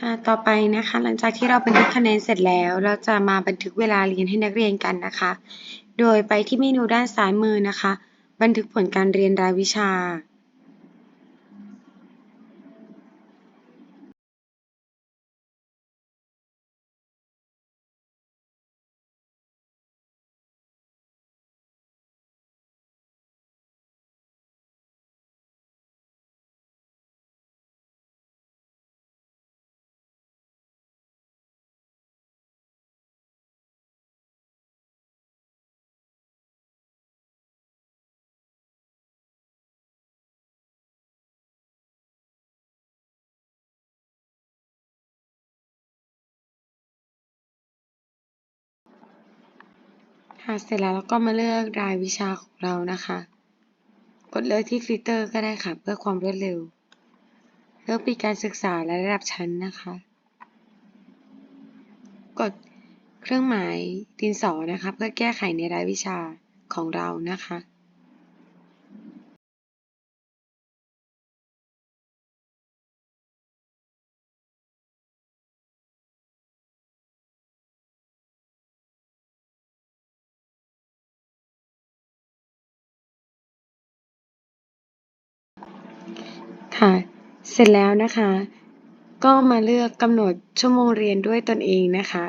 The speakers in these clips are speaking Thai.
ค่ะต่อไปนะคะ หลังจากที่เราบันทึกคะแนนเสร็จแล้ว เราจะมาบันทึกเวลาเรียนให้นักเรียนกันนะคะ โดยไปที่เมนูด้านซ้ายมือนะคะ บันทึกผลการเรียนรายวิชา ค่ะเสร็จแล้วเราก็มาเลือกรายวิชาของเรานะคะ กดเลือกที่ฟิลเตอร์ก็ได้ค่ะ เพื่อความรวดเร็ว เลือกปีการศึกษาและระดับชั้นนะคะ กดเครื่องหมายดินสอนะคะ เพื่อแก้ไขในรายวิชาของเรานะคะ ค่ะ เสร็จแล้วนะคะ ก็มาเลือกกำหนดชั่วโมงเรียนด้วยตนเองนะคะ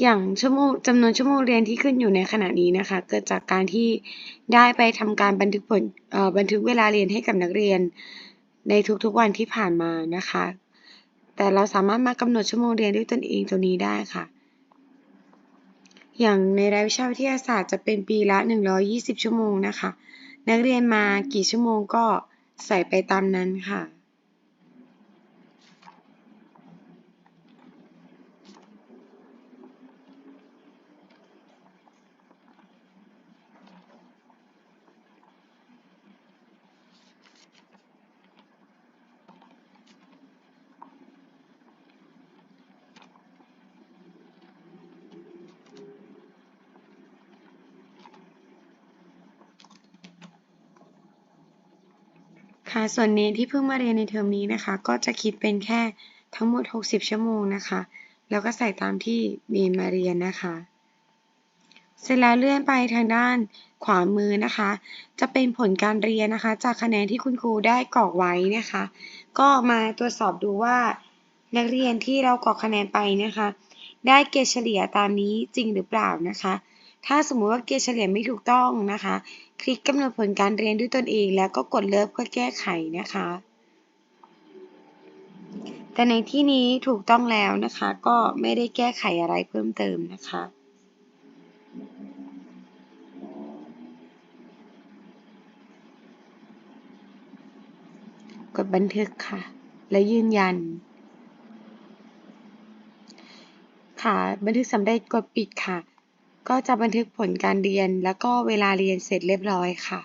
อย่างชั่วโมงจำนวนชั่วโมงเรียนที่ขึ้นอยู่ในขณะนี้นะคะ เกิดจากการที่ได้ไปทำการบันทึกผลบันทึกเวลาเรียนให้กับนักเรียน ในทุกๆวันที่ผ่านมานะคะ แต่เราสามารถมากำหนดชั่วโมงเรียนด้วยตนเองตรงนี้ได้ค่ะอย่างในรายวิชาวิทยาศาสตร์จะเป็นปีละ 120 ชั่วโมงนะคะ นักเรียนมากี่ชั่วโมงก็ ใส่ไปตามนั้นค่ะ ค่ะ ส่วนเนนที่เพิ่งมาเรียนในเทอมนี้นะคะ ก็จะคิดเป็นแค่ทั้งหมด 60 ชั่วโมงนะคะ แล้วก็ใส่ตามที่เนนมาเรียนนะคะ เสร็จแล้วเลื่อนไปทางด้านขวามือนะคะ จะเป็นผลการเรียนนะคะ จากคะแนนที่คุณครูได้กรอกไว้นะคะ ก็มาตรวจสอบดูว่า นักเรียนที่เรากรอกคะแนนไปนะคะ ได้เกรดเฉลี่ยตามนี้จริงหรือเปล่านะคะ ถ้าสมมุติว่าเกรดเฉลี่ยไม่ถูกต้องนะคะ คลิกกำหนดผลการเรียนด้วยตนเอง แล้วก็กดเลิฟเพื่อแก้ไขนะคะ แต่ในที่นี้ถูกต้องแล้วนะคะ ก็ไม่ได้แก้ไขอะไรเพิ่มเติมนะคะกดบันทึกค่ะ และยืนยัน ค่ะ บันทึกสำเร็จกดปิดค่ะ ก็จะบันทึกผลการเรียนแล้วก็เวลาเรียนเสร็จเรียบร้อยค่ะ